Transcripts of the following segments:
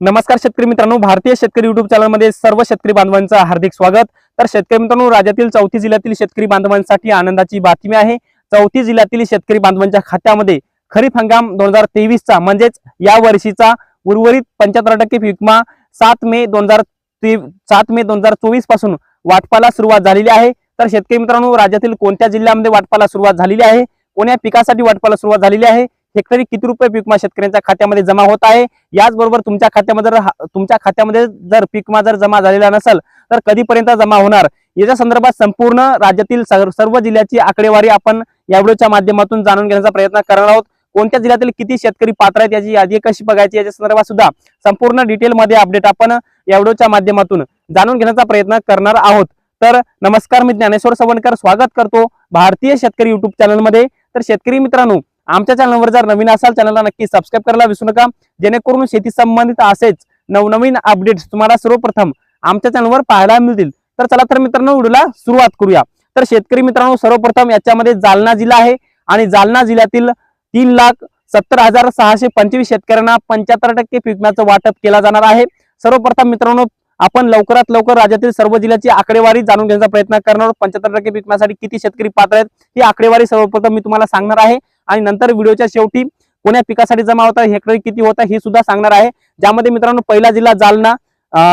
नमस्कार शेतकरी मित्रांनो भारतीय शेतकरी युट्यूब चॅनलमध्ये सर्व शेतकरी बांधवांचं हार्दिक स्वागत. तर शेतकरी मित्रांनो राज्यातील चौथी जिल्ह्यातील शेतकरी बांधवांसाठी आनंदाची बातमी आहे. चौथी जिल्ह्यातील शेतकरी बांधवांच्या खात्यामध्ये खरीप हंगाम दोन हजार तेवीसचा म्हणजेच या वर्षीचा उर्वरित पंच्याहत्तर टक्के विकमा सात मे दोन हजार सात मे दोन हजार चोवीसपासून वाटपाला सुरुवात झालेली आहे. तर शेतकरी मित्रांनो राज्यातील कोणत्या जिल्ह्यामध्ये वाटपाला सुरुवात झालेली आहे? कोण्या पिकासाठी वाटपाला सुरुवात झालेली आहे? हेक्टरी किती रुपये पीकमा शेतकऱ्यांच्या खात्यामध्ये जमा होत आहे? याचबरोबर तुमच्या खात्यामध्ये जर हा- तुमच्या खात्यामध्ये जर पीकमा जर जमा झालेला नसेल तर कधीपर्यंत जमा होणार? याच्या संदर्भात संपूर्ण राज्यातील सर्व सर्व जिल्ह्याची आकडेवारी आपण या व्हिडिओच्या माध्यमातून जाणून घेण्याचा प्रयत्न करणार आहोत. कोणत्या जिल्ह्यातील किती शेतकरी पात्र आहेत याची यादी कशी बघायची याच्या संदर्भात सुद्धा संपूर्ण डिटेलमध्ये अपडेट आपण या व्हिडिओच्या माध्यमातून जाणून घेण्याचा प्रयत्न करणार आहोत. तर नमस्कार मी ज्ञानेश्वर सवणकर स्वागत करतो भारतीय शेतकरी युट्यूब चॅनलमध्ये तर शेतकरी मित्रांनो आमच्या चॅनलवर जर नवीन असाल चॅनलला नक्की सबस्क्राईब करायला विसरू नका. जेणेकरून शेती संबंधित असेच नवनवीन अपडेट्स तुम्हाला सर्वप्रथम आमच्या चॅनलवर पाहायला मिळतील. तर चला तर मित्रांनो व्हिडिओला सुरुवात करूया. तर शेतकरी मित्रांनो सर्वप्रथम याच्यामध्ये जालना जिल्हा आहे आणि जालना जिल्ह्यातील तीन लाख सत्तर हजार सहाशे पंचवीस शेतकऱ्यांना पंच्याहत्तर टक्के पिकण्याचं वाटप केला जाणार आहे. सर्वप्रथम मित्रांनो आपण लवकरात लवकर राज्यातील सर्व जिल्ह्याची आकडेवारी जाणून घेण्याचा प्रयत्न करणार पंच्याहत्तर टक्के पिकण्यासाठी किती शेतकरी पात्र आहेत ही आकडेवारी सर्वप्रथम मी तुम्हाला सांगणार आहे. आणि नंतर व्हिडिओच्या शेवटी कोण्या पिकासाठी जमा होता हेक्टरी किती होता हे सुद्धा सांगणार आहे. ज्यामध्ये मित्रांनो पहिला जिल्हा जालना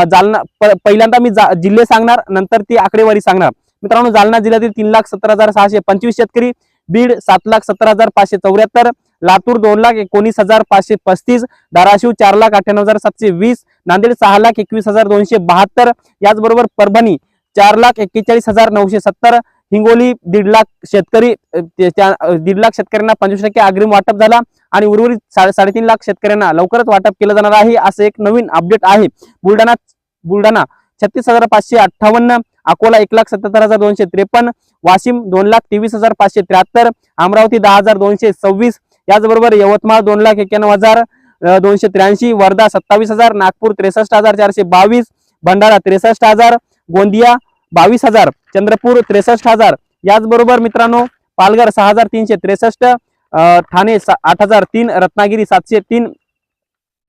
जालना प- पहिल्यांदा मी जा- जिल्हे सांगणार नंतर ती आकडेवारी सांगणार. मित्रांनो जालना जिल्ह्यातील तीन लाख सत्तर हजार सहाशे पंचवीस शेतकरी बीड सात लाख सत्तर हजार पाचशे चौऱ्याहत्तर लातूर दोन लाख एकोणीस हजार पाचशे पस्तीस धाराशिव चार लाख अठ्ठ्याण्णव हजार सातशे वीस नांदेड सहा लाख एकवीस हजार दोनशे बहात्तर याचबरोबर परभणी चार लाख एक्केचाळीस हजार नऊशे सत्तर हिंगोली दीड लाख शेतकरी ते- त्या- दीड लाख शेतकऱ्यांना पंचवीस टक्के अग्रिम वाटप झाला आणि उर्वरित साडे साडेतीन लाख शेतकऱ्यांना लवकरच वाटप केलं जाणार आहे असं एक नवीन अपडेट आहे. बुलढाणा बुलढाणा छत्तीस हजार पाचशे अठ्ठावन्न अकोला एक लाख सत्याहत्तर हजार दोनशे त्रेपन्न वाशिम दोन लाख तेवीस हजार पाचशे त्र्याहत्तर अमरावती दहा हजार दोनशे सव्वीस याचबरोबर यवतमाळ दोन लाख एक्क्याण्णव हजार दोनशे त्र्याऐंशी वर्धा सत्तावीस हजार नागपूर त्रेसष्ट हजार चारशे बावीस भंडारा त्रेसष्ट हजार गोंदिया बावीस हजार चंद्रपूर त्रेसष्ट हजार. याचबरोबर मित्रांनो पालघर सहा हजार तीनशे त्रेसष्ट ठाणे आठ हजार तीन रत्नागिरी सातशे तीन.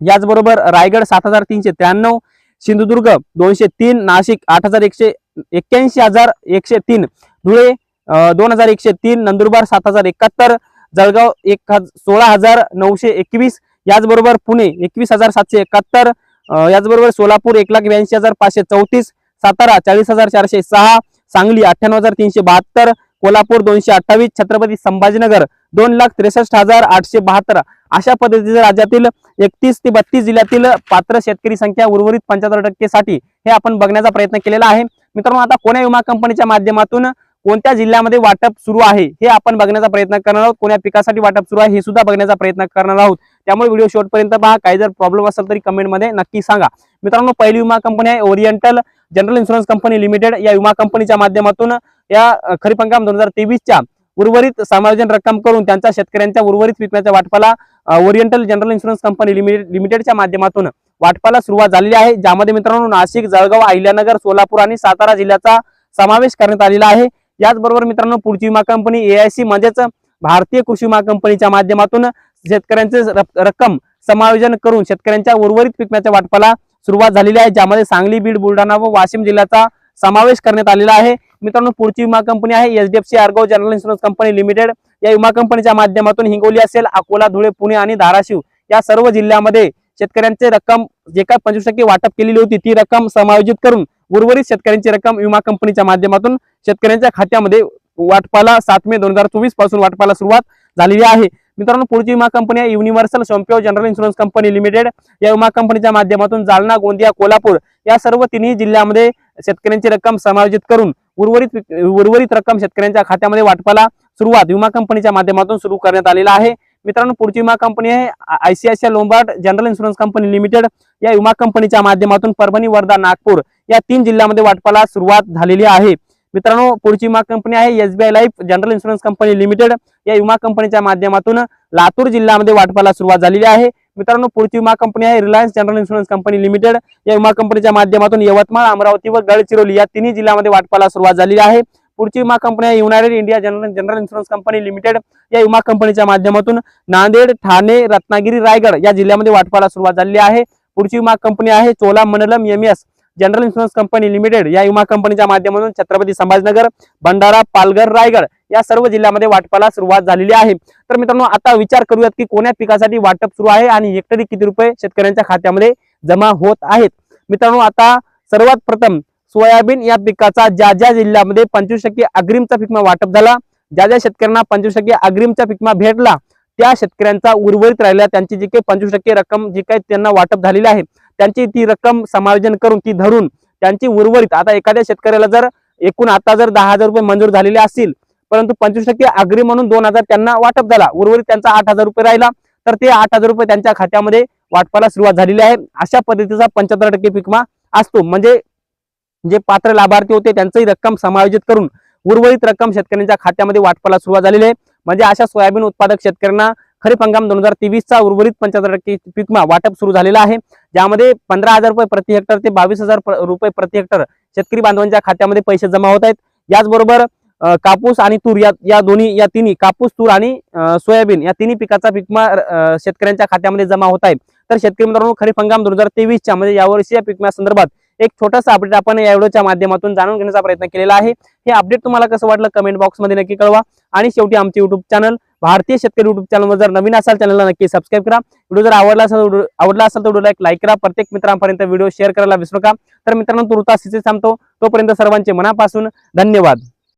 याचबरोबर रायगड सात हजार तीनशे त्र्याण्णव सिंधुदुर्ग दोनशे तीन नाशिक आठ हजार एकशे एक्क्याऐंशी हजार एकशे तीन. धुळे दोन हजार एकशे तीन नंदुरबार सात हजार एकाहत्तर जळगाव एक सोळा हजार नऊशे एकवीस. याचबरोबर पुणे एकवीस हजार सातशे एकाहत्तर याचबरोबर सोलापूर एक लाख ब्याऐंशी हजार पाचशे चौतीस. सातारा चाळीस हजार चारशे सहा सांगली अठ्ठ्याण्णव हजार तीनशे बहात्तर कोल्हापूर दोनशे अठ्ठावीस छत्रपती संभाजीनगर दोन लाख त्रेसष्ट हजार आठशे बहात्तर. अशा पद्धतीचे राज्यातील एकतीस ते बत्तीस जिल्ह्यातील पात्र शेतकरी संख्या उर्वरित पंच्याहत्तर टक्के साठी हे आपण बघण्याचा प्रयत्न केलेला आहे. मित्रांनो आता कोण्या विमा कंपनीच्या माध्यमातून कोणत्या जिल्ह्यामध्ये वाटप सुरू आहे हे आपण बघण्याचा प्रयत्न करणार आहोत. कोण्या पिकासाठी वाटप सुरू आहे हे सुद्धा बघण्याचा प्रयत्न करणार आहोत. त्यामुळे व्हिडिओ शेवटपर्यंत पहा. काही जर प्रॉब्लेम असेल तरी कमेंटमध्ये नक्की सांगा. मित्रांनो पहिली विमा कंपनी आहे oriental general insurance company limited या विमा कंपनीच्या माध्यमातून या खरीप हंगाम दोन हजार तेवीसच्या उर्वरित समायोजन रक्कम करून त्यांचा शेतकऱ्यांच्या उर्वरित विकण्याच्या वाटपाला oriental general insurance company limited लिमिटेडच्या माध्यमातून वाटपाला सुरुवात झालेली आहे. ज्यामध्ये मित्रांनो नाशिक जळगाव अहिल्यानगर सोलापूर आणि सातारा जिल्ह्याचा समावेश करण्यात आलेला आहे. याचबरोबर मित्रांनो पुढची विमा कंपनी एआयसी म्हणजेच भारतीय कृषी विमा कंपनीच्या माध्यमातून शेतकऱ्यांचे रक्कम समायोजन करून शेतकऱ्यांच्या उर्वरित पिकण्याच्या वाटपाला सुरुवात झालेली आहे ज्यामध्ये सांगली बीड बुलढाणा व वाशिम जिल्ह्याचा समावेश करण्यात आलेला आहे. मित्रांनो पुढची विमा कंपनी आहे HDFC Ergo general insurance company limited. या विमा कंपनीच्या माध्यमातून हिंगोली असेल अकोला धुळे पुणे आणि धाराशिव या सर्व जिल्ह्यामध्ये शेतकऱ्यांचे रक्कम जे काय पंचवीस टक्के वाटप केलेली होती ती रक्कम समायोजित करून उर्वरित शेतकऱ्यांची रक्कम विमा कंपनीच्या माध्यमातून शेतकऱ्यांच्या खात्यामध्ये वाटपाला सात मे दोन हजार चोवीसपासून वाटपाला सुरुवात झालेली आहे. मित्रांनो पुढची विमा कंपनी आहे universal Sompo general insurance company limited या विमा कंपनीच्या माध्यमातून जालना गोंदिया कोल्हापूर या सर्व तिन्ही जिल्ह्यामध्ये शेतकऱ्यांची रक्कम समायोजित करून उर्वरित उर्वरित रक्कम शेतकऱ्यांच्या खात्यामध्ये वाटपाला सुरुवात विमा कंपनीच्या माध्यमातून सुरू करण्यात आलेला आहे. मित्रांनो पुढची विमा कंपनी आहे ICICI Lombard general insurance company limited या विमा कंपनीच्या माध्यमातून परभणी वर्धा नागपूर या तीन जिल्ह्यामध्ये वाटपाला सुरुवात झालेली आहे. मित्रांनो पुढची विमा कंपनी आहे SBI life general insurance company limited. या विमा कंपनीच्या माध्यमातून लातूर जिल्ह्यामध्ये वाटपाला सुरुवात झालेली आहे. मित्रांनो पुढची विमा कंपनी आहे Reliance general insurance company limited. या विमा कंपनीच्या माध्यमातून यवतमाळ अमरावती व गडचिरोली या तिन्ही जिल्ह्यामध्ये वाटपाला सुरुवात झालेली आहे. पुढची विमा कंपनी आहे United India general general insurance company limited. या विमा कंपनीच्या माध्यमातून नांदेड ठाणे रत्नागिरी रायगड या जिल्ह्यामध्ये वाटपाला सुरुवात झालेली आहे. पुढची विमा कंपनी आहे Chola Mandalam M S general insurance company limited या विमा कंपनीच्या माध्यमातून छत्रपती संभाजीनगर भंडारा पालघर रायगड या सर्व जिल्ह्यामध्ये वाटपाला सुरुवात झालेली आहे. तर मित्रांनो आता विचार करूयात की कोण्या पिकासाठी वाटप सुरू आहे आणि हेक्टरी किती रुपये शेतकऱ्यांच्या खात्यामध्ये जमा होत आहेत? मित्रांनो आता सर्वात प्रथम सोयाबीन या पिकाचा ज्या ज्या जिल्ह्यामध्ये पंचवीस टक्के अग्रिमचा पिकमा वाटप झाला ज्या ज्या शेतकऱ्यांना पंचवीस टक्के अग्रिमचा पिकमा भेटला त्या शेतकऱ्यांचा उर्वरित राहिला त्यांची जी काही पंचवीस टक्के रक्कम जी काही त्यांना वाटप झालेली आहे त्यांची ती रक्कम समायोजन करून ती धरून त्यांची उर्वरित आता एखाद्या शेतकऱ्याला जर एकूण आता जर दहा हजार रुपये मंजूर झालेले असतील परंतु पंचवीस टक्के अग्री म्हणून दोन हजार त्यांना वाटप झाला. उर्वरित त्यांचा आठ हजार रुपये राहिला तर ते आठ हजार रुपये त्यांच्या खात्यामध्ये वाटपाला सुरुवात झालेली आहे. अशा पद्धतीचा पंच्याहत्तर टक्के पिकमा असतो. म्हणजे जे पात्र लाभार्थी होते त्यांचंही रक्कम समायोजित करून उर्वरित रक्कम शेतकऱ्यांच्या खात्यामध्ये वाटपाला सुरुवात झालेली आहे. म्हणजे अशा सोयाबीन उत्पादक शेतकऱ्यांना खरीप हंगाम दोन हजार तेवीसचा उर्वरित पंच्याहत्तर टक्के पिकमा वाटप सुरू झालेला आहे. ज्यामध्ये पंधरा हजार रुपये प्रति हेक्टर ते बावीस हजार रुपये प्रति हेक्टर शेतकरी बांधवांच्या खात्यामध्ये पैसे जमा होत आहेत. याचबरोबर कापूस आणि तूर या या दोन्ही या तिन्ही कापूस तूर आणि सोयाबीन या तिन्ही पिकाचा पिकमा शेतकऱ्यांच्या खात्यामध्ये जमा होत आहे. तर शेतकरी मित्रांनो खरीप हंगाम दोन हजार तेवीसच्या म्हणजे यावर्षी या पिकम्या संदर्भात एक छोटासा अपडेट आपण या व्हिडिओच्या माध्यमातून जाणून घेण्याचा प्रयत्न केलेला आहे. हे अपडेट तुम्हाला कसं वाटलं कमेंट बॉक्समध्ये नक्की कळवा. आणि शेवटी आमचे युट्यूब चॅनल भारतीय शेतकरी युट्यूब चॅनलवर जर नवीन असाल चॅनलला नक्की सबस्क्राईब करा. व्हिडिओ जर आवडला असेल आवडला असेल तर व्हिडिओला एक लाईक करा. प्रत्येक मित्रांपर्यंत व्हिडिओ शेअर करायला विसरू नका. तर मित्रांनो तुर्तास इथे थांबतो. तोपर्यंत सर्वांचे मनापासून धन्यवाद.